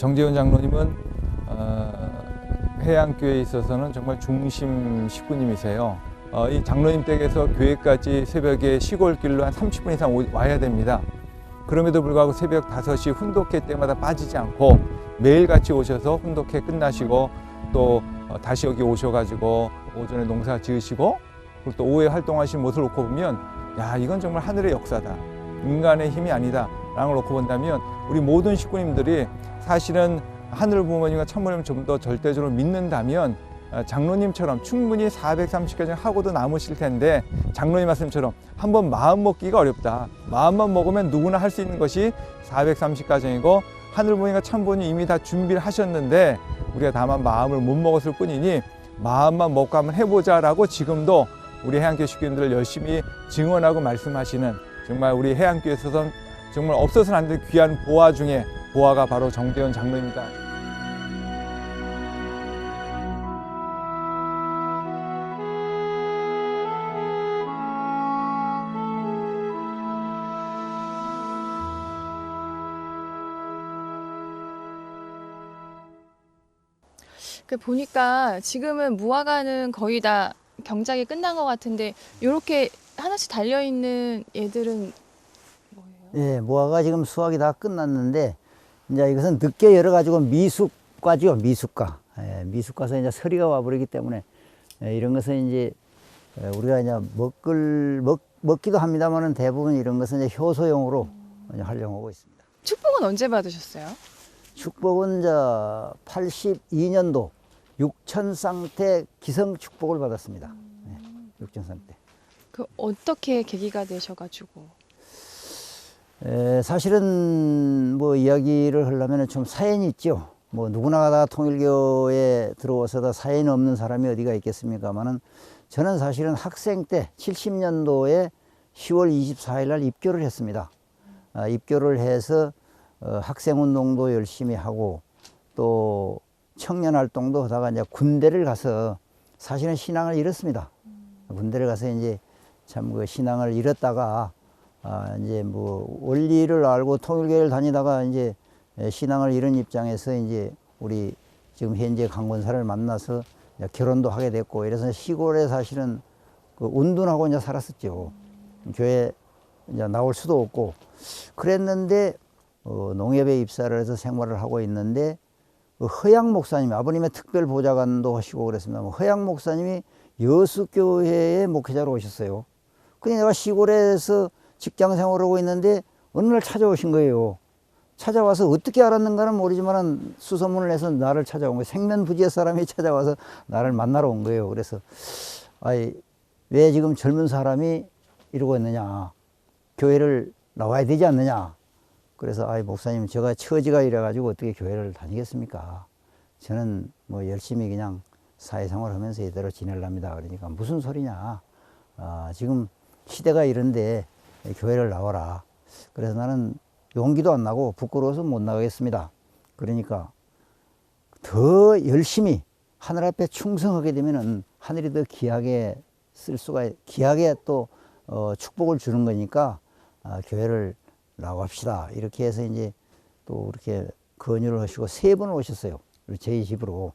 어, 정재훈 장로님은 어, 해양교회에 있어서는 정말 중심 식구님이세요. 어, 이 장로님 댁에서 교회까지 새벽에 시골길로 한 30분 이상 오- 와야 됩니다. 그럼에도 불구하고 새벽 5시 훈독회 때마다 빠지지 않고 매일같이 오셔서 훈독회 끝나시고 또 어, 다시 여기 오셔가지고 오전에 농사 지으시고 그리고 또 오후에 활동하신 모습을 놓고 보면 야 이건 정말 하늘의 역사다. 인간의 힘이 아니다. 라는 걸 놓고 본다면 우리 모든 식구님들이 사실은 하늘 부모님과 천부님을 좀더 절대적으로 믿는다면 어, 장로님처럼 충분히 430까지 하고도 남으실 텐데 장로님 말씀처럼 한번 마음 먹기가 어렵다. 마음만 먹으면 누구나 할 수 있는 것이 430가정이고 하늘 부모님과 천부님 이미 다 준비를 하셨는데 우리가 다만 마음을 못 먹었을 뿐이니 마음만 먹고 한번 해보자라고 지금도 우리 해양교 식구님들을 열심히 증언하고 말씀하시는 정말 우리 해양교에 있어서는 정말 없어서는 안 될 귀한 보화 중에 보화가 바로 정대원 장로입니다. 그 보니까 지금은 무화과는 거의 다 경작이 끝난 것 같은데 이렇게 하나씩 달려 있는 얘들은 뭐 예, 무화과 지금 수확이 다 끝났는데 이제 이것은 늦게 열어 가지고 미숙과죠, 미숙과. 예, 미숙과서 이제 서리가 와버리기 때문에 예, 이런 것은 이제 예, 우리가 이제 먹을 먹 먹기도 합니다만은 대부분 이런 것은 이제 효소용으로 이제 활용하고 있습니다. 축복은 언제 받으셨어요? 축복은 저 82년도 육천 상태 기성 축복을 받았습니다. 예, 육천 상태. 그 어떻게 계기가 되셔가지고 에, 사실은 뭐 이야기를 하려면 좀 사연이 있죠. 뭐 누구나 다 통일교에 들어와서 다 사연이 없는 사람이 어디가 있겠습니까만은 저는 사실은 학생 때 70년도에 10월 24일 날 입교를 했습니다. 아, 입교를 해서 어, 학생 운동도 열심히 하고 또 청년 활동도 하다가 이제 군대를 가서 사실은 신앙을 잃었습니다. 군대를 가서 이제 참 그 신앙을 잃었다가 아, 이제 뭐 원리를 알고 통일교회를 다니다가 이제 에, 신앙을 잃은 입장에서 이제 우리 지금 현재 강권사를 만나서 결혼도 하게 됐고 이래서 시골에 사실은 그 운둔하고 이제 살았었죠. 교회 이제 나올 수도 없고 그랬는데 어, 농협에 입사를 해서 생활을 하고 있는데 그 허양 목사님 아버님의 특별 보좌관도 하시고 그랬습니다. 허양 목사님이 여수교회의 목회자로 오셨어요. 근데 내가 시골에서 직장 생활하고 있는데 어느 날 찾아오신 거예요. 찾아와서 어떻게 알았는가는 모르지만 수소문을 해서 나를 찾아온 거예요. 생면부지의 사람이 찾아와서 나를 만나러 온 거예요. 그래서 아이 왜 지금 젊은 사람이 이러고 있느냐? 교회를 나와야 되지 않느냐? 그래서 아이 목사님 제가 처지가 이래 가지고 어떻게 교회를 다니겠습니까? 저는 뭐 열심히 그냥 사회생활 하면서 이대로 지내랍니다. 그러니까 무슨 소리냐? 아, 지금 시대가 이런데 교회를 나와라. 그래서 나는 용기도 안 나고 부끄러워서 못 나가겠습니다. 그러니까 더 열심히 하늘 앞에 충성하게 되면은 하늘이 더 귀하게 쓸 수가 귀하게 또 어, 축복을 주는 거니까 아, 교회를 나갑시다. 이렇게 해서 이제 또 이렇게 권유를 하시고 세 번 오셨어요. 저희 집으로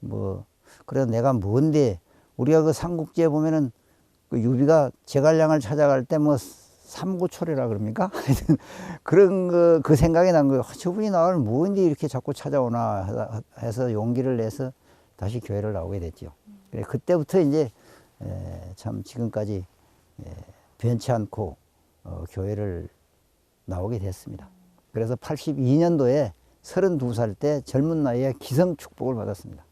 뭐 그래서 내가 뭔데 우리가 그 삼국지에 보면은 그 유비가 제갈량을 찾아갈 때 뭐 삼고초래라 그럽니까? 하여튼 그런 거, 그 생각이 난 거예요. 아, 저분이 나를 뭔데 이렇게 자꾸 찾아오나 해서 용기를 내서 다시 교회를 나오게 됐죠. 그래, 그때부터 이제 에, 참 지금까지 에, 변치 않고 어, 교회를 나오게 됐습니다. 그래서 82년도에 32살 때 젊은 나이에 기성 축복을 받았습니다.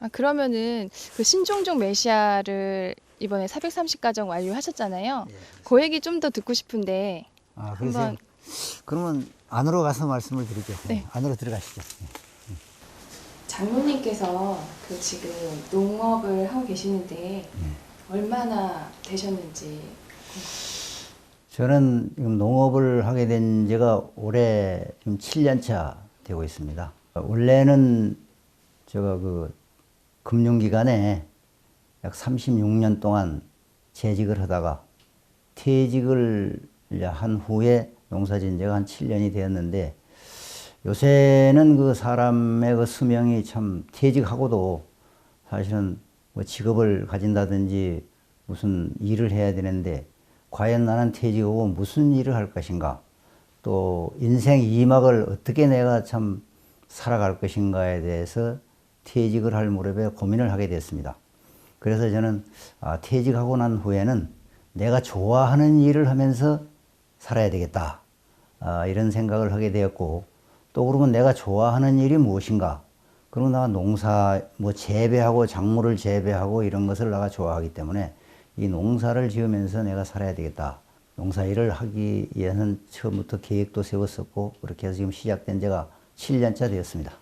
아 그러면은 그 신종종 메시아를 이번에 430가정 완료하셨잖아요. 그 얘기 좀 더 듣고 싶은데 아, 한번 그러면 안으로 가서 말씀을 드리죠. 네. 안으로 들어가시죠. 장로님께서 그 지금 농업을 하고 계시는데 얼마나 되셨는지 저는 지금 농업을 하게 된 지가 올해 지금 7년 차 되고 있습니다. 원래는 제가 그 금융기관에 약 36년 동안 재직을 하다가 퇴직을 한 후에 농사 지가 한 7년이 되었는데 요새는 그 사람의 그 수명이 참 퇴직하고도 사실은 뭐 직업을 가진다든지 무슨 일을 해야 되는데 과연 나는 퇴직하고 무슨 일을 할 것인가 또 인생 이막을 어떻게 내가 참 살아갈 것인가에 대해서 퇴직을 할 무렵에 고민을 하게 됐습니다. 그래서 저는 아, 퇴직하고 난 후에는 내가 좋아하는 일을 하면서 살아야 되겠다. 아, 이런 생각을 하게 되었고 또 그러면 내가 좋아하는 일이 무엇인가? 그러면 내가 농사 뭐 재배하고 작물을 재배하고 이런 것을 내가 좋아하기 때문에 이 농사를 지으면서 내가 살아야 되겠다. 농사 일을 하기 위해서는 처음부터 계획도 세웠었고 그렇게 해서 지금 시작된 지가 7년차 되었습니다.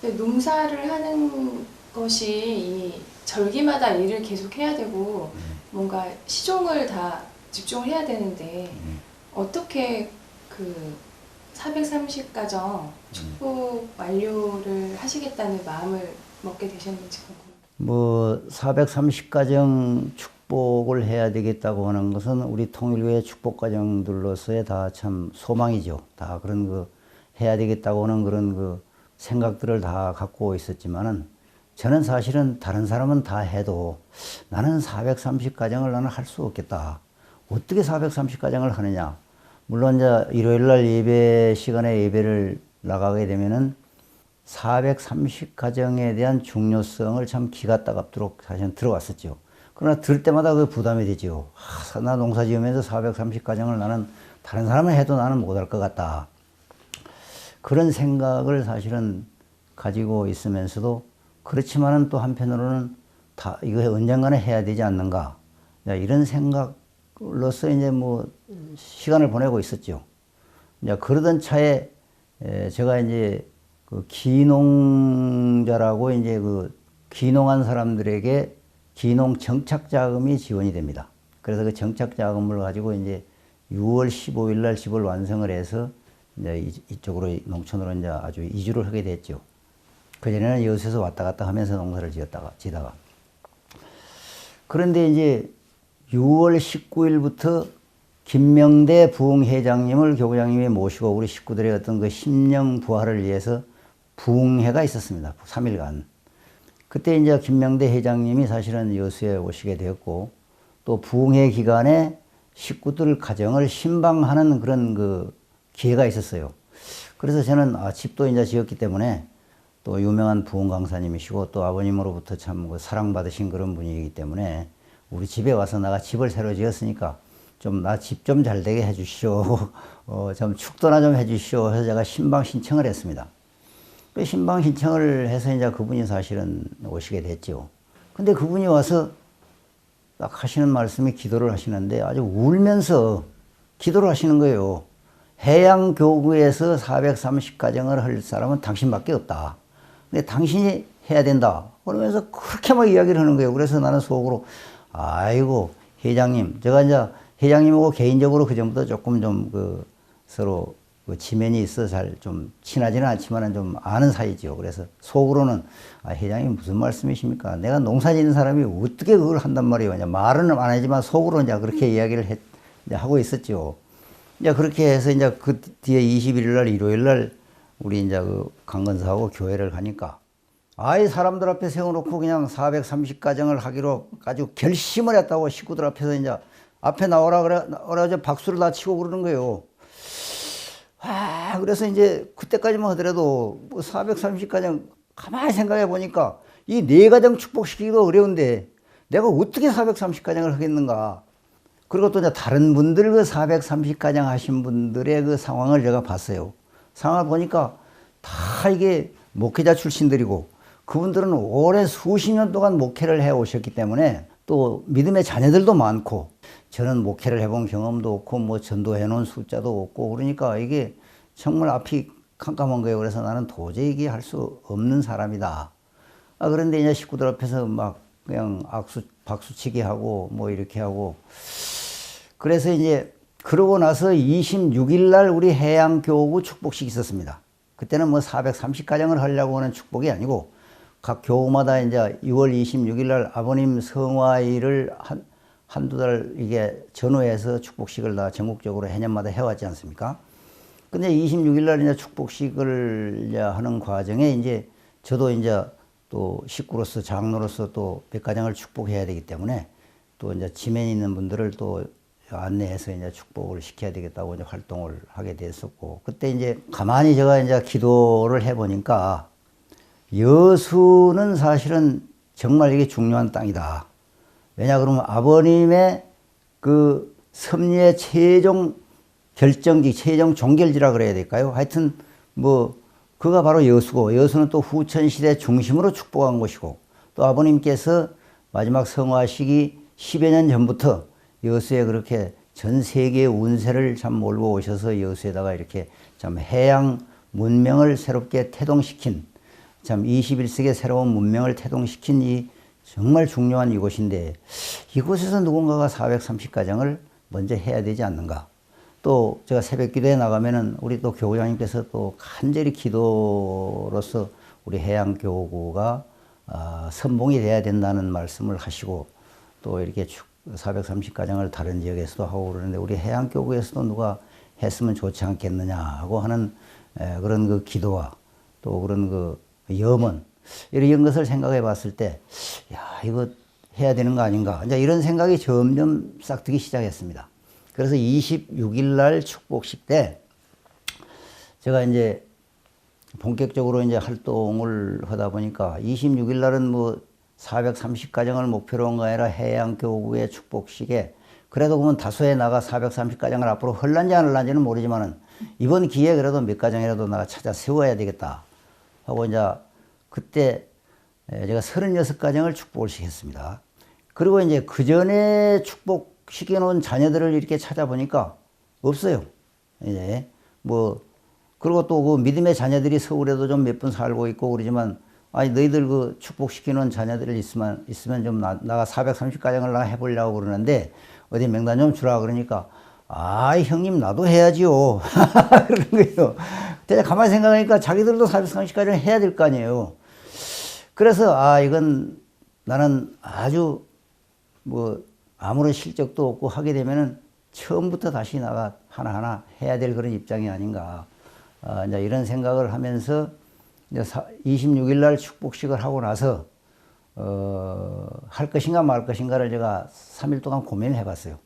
근데 농사를 하는 것이 이 절기마다 일을 계속 해야 되고 뭔가 시종을 다 집중을 해야 되는데 어떻게 그 430가정 축복 완료를 하시겠다는 마음을 먹게 되셨는지 궁금해요. 뭐 430가정 축복을 해야 되겠다고 하는 것은 우리 통일교회 축복 가정들로서의 다 참 소망이죠. 다 그런 그 해야 되겠다고 하는 그런 그 생각들을 다 갖고 있었지만은 저는 사실은 다른 사람은 다 해도 나는 430가정을 나는 할 수 없겠다. 어떻게 430가정을 하느냐? 물론 이제 일요일 날 예배 시간에 예배를 나가게 되면은 430가정에 대한 중요성을 참 기가 따갑도록 사실은 들어왔었죠. 그러나 들 때마다 그 부담이 되죠. 아, 나 농사 지으면서 430가정을 나는 다른 사람은 해도 나는 못할 것 같다. 그런 생각을 사실은 가지고 있으면서도 그렇지만은 또 한편으로는 다 이거 언젠가는 해야 되지 않는가. 야, 이런 생각으로서 이제 뭐 시간을 보내고 있었죠. 이제 그러던 차에 에, 제가 이제 그 기농자라고 이제 그 기농한 사람들에게 기농 정착 자금이 지원이 됩니다. 그래서 그 정착 자금을 가지고 이제 6월 15일 날 집을 완성을 해서 이제 이- 이쪽으로 농촌으로 이제 아주 이주를 하게 됐죠. 그전에는 여수에서 왔다 갔다 하면서 농사를 지었다가 지다가 그런데 이제 6월 19일부터 김명대 부흥회장님을 교구장님이 모시고 우리 식구들의 어떤 그 심령 부활을 위해서 부흥회가 있었습니다. 3일간. 그때 이제 김명대 회장님이 사실은 여수에 오시게 되었고 또 부흥회 기간에 식구들 가정을 신방하는 그런 그 기회가 있었어요. 그래서 저는 아, 집도 이제 지었기 때문에 또 유명한 부흥 강사님이시고 또 아버님으로부터 참그 사랑받으신 그런 분이기 때문에 우리 집에 와서 내가 집을 새로 지었으니까 좀 나 집 좀 잘 되게 해주시오. 어, 좀 축도나 좀 해주시오. 해서 제가 신방 신청을 했습니다. 그 신방 신청을 해서 이제 그분이 사실은 오시게 됐죠. 근데 그분이 와서 딱 하시는 말씀이 기도를 하시는데 아주 울면서 기도를 하시는 거예요. 해양교구에서 430가정을 할 사람은 당신밖에 없다. 근데 당신이 해야 된다. 그러면서 그렇게 막 이야기를 하는 거예요. 그래서 나는 속으로, 아이고, 회장님. 제가 이제 회장님하고 개인적으로 그 전부터 조금 좀 그 서로 그 지면이 있어 잘 좀 친하지는 않지만은 좀 아는 사이죠. 그래서 속으로는 아, 회장님 무슨 말씀이십니까? 내가 농사 짓는 사람이 어떻게 그걸 한단 말이에요. 이제 말은 안 하지만 속으로 이제 그렇게 이야기를 했, 하고 있었죠. 이제 그렇게 해서 이제 그 뒤에 21일 날 일요일 날 우리 이제 그 강건사하고 교회를 가니까 아이 사람들 앞에 세워놓고 그냥 430가정을 하기로 아주 결심을 했다고 식구들 앞에서 이제 앞에 나오라 그래 나오라 박수를 다 치고 그러는 거예요. 아 그래서 이제 그때까지만 하더라도 뭐 430가정 가만히 생각해 보니까 이 네 가정 축복시키기도 어려운데 내가 어떻게 430가정을 하겠는가? 그리고 또 이제 다른 분들 그 430가정 하신 분들의 그 상황을 제가 봤어요. 상황을 보니까 다 이게 목회자 출신들이고 그분들은 오래 수십 년 동안 목회를 해 오셨기 때문에 또 믿음의 자녀들도 많고 저는 목회를 해본 경험도 없고 뭐 전도해 놓은 숫자도 없고 그러니까 이게 정말 앞이 캄캄한 거예요. 그래서 나는 도저히 이게 할 수 없는 사람이다. 아, 그런데 이제 식구들 앞에서 막 그냥 악수, 박수치기 하고 뭐 이렇게 하고 그래서 이제 그러고 나서 26일 날 우리 해양교구 축복식이 있었습니다. 그때는 뭐 430가정을 하려고 하는 축복이 아니고 각 교구마다 이제 6월 26일 날 아버님 성화일을 한, 한두 달 이게 전후해서 축복식을 다 전국적으로 해년마다 해왔지 않습니까? 근데 26일 날 이제 축복식을 이제 하는 과정에 이제 저도 이제 또 식구로서 장로로서 또 백가장을 축복해야 되기 때문에 또 이제 지면에 있는 분들을 또 안내해서 이제 축복을 시켜야 되겠다고 이제 활동을 하게 됐었고 그때 이제 가만히 제가 이제 기도를 해 보니까 여수는 사실은 정말 이게 중요한 땅이다. 왜냐 그러면 아버님의 그 섭리의 최종 결정지, 최종 종결지라 그래야 될까요? 하여튼 뭐 그가 바로 여수고 여수는 또 후천 시대 중심으로 축복한 곳이고 또 아버님께서 마지막 성화식이 10여 년 전부터 여수에 그렇게 전 세계의 운세를 참 몰고 오셔서 여수에다가 이렇게 참 해양 문명을 새롭게 태동시킨 참 21세기의 새로운 문명을 태동시킨 이 정말 중요한 이곳인데 이곳에서 누군가가 430가정을 먼저 해야 되지 않는가. 또 제가 새벽 기도에 나가면은 우리 또 교우장님께서 또 간절히 기도로서 우리 해양교구가 아, 선봉이 돼야 된다는 말씀을 하시고 또 이렇게 430가정을 다른 지역에서도 하고 그러는데 우리 해양교구에서도 누가 했으면 좋지 않겠느냐 하고 하는 에, 그런 그 기도와 또 그런 그 염원 이런 것을 생각해 봤을 때, 야, 이거 해야 되는 거 아닌가. 이제 이런 생각이 점점 싹트기 시작했습니다. 그래서 26일 날 축복식 때 제가 이제 본격적으로 이제 활동을 하다 보니까 26일 날은 뭐 430가정을 목표로 한 거 아니라 해양교구의 축복식에 그래도 그러면 다소에 나가 430가정을 앞으로 흘란지 안 흘란지는 모르지만은 이번 기회에 그래도 몇 가정이라도 나가 찾아 세워야 되겠다 하고 이제 그때 제가 36가정을 축복을 시켰습니다. 그리고 이제 그 전에 축복시켜 놓은 자녀들을 이렇게 찾아보니까 없어요. 이제 뭐 그리고 또 그 믿음의 자녀들이 서울에도 좀 몇 분 살고 있고 그러지만 아니 너희들 그 축복시켜 놓은 자녀들 있으면 있으면 좀 나, 나가 430가정을 나가 해보려고 그러는데 어디 명단 좀 주라 그러니까 아 형님 나도 해야지요 그러는 거예요. 근데 가만히 생각하니까 자기들도 430가정 해야 될 거 아니에요. 그래서 아 이건 나는 아주 뭐 아무런 실적도 없고 하게 되면은 처음부터 다시 나가 하나하나 해야 될 그런 입장이 아닌가. 아, 이제 이런 생각을 하면서 이제 26일 날 축복식을 하고 나서 어, 할 것인가 말 것인가를 제가 3일 동안 고민을 해봤어요.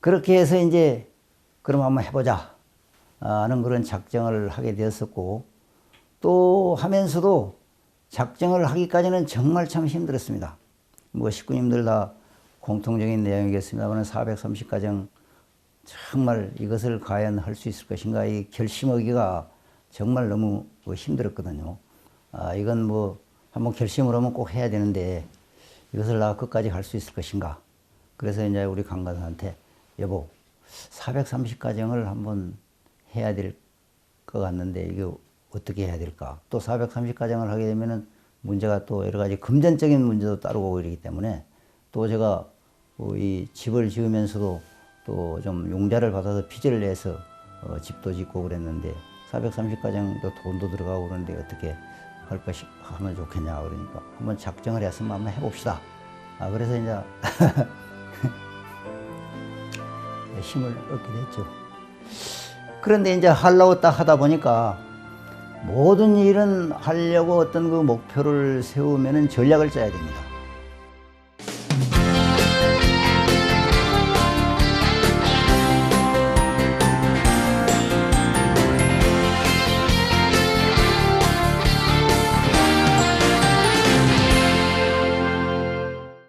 그렇게 해서 이제 그럼 한번 해보자 하는 그런 작정을 하게 되었었고 또 하면서도 작정을 하기까지는 정말 참 힘들었습니다. 뭐 식구님들 다 공통적인 내용이겠습니다만 430가정 정말 이것을 과연 할 수 있을 것인가 이 결심하기가 정말 너무 뭐 힘들었거든요. 아 이건 뭐 한번 결심을 하면 꼭 해야 되는데 이것을 나 끝까지 갈 수 있을 것인가. 그래서 이제 우리 강가사한테 여보 430가정을 한번 해야 될 것 같는데 이게 어떻게 해야 될까? 또 430가정을 하게 되면은 문제가 또 여러 가지 금전적인 문제도 따르고 이러기 때문에 또 제가 어, 이 집을 지으면서도 또 좀 용자를 받아서 빚을 내서 어, 집도 짓고 그랬는데 430가정도 돈도 들어가고 그러는데 어떻게 할 것이 하면 좋겠냐 그러니까 한번 작정을 했으면 한번 해봅시다. 아 그래서 이제 힘을 얻게 됐죠. 그런데 이제 하려고 딱 하다 보니까 모든 일은 하려고 어떤 그 목표를 세우면은 전략을 짜야 됩니다.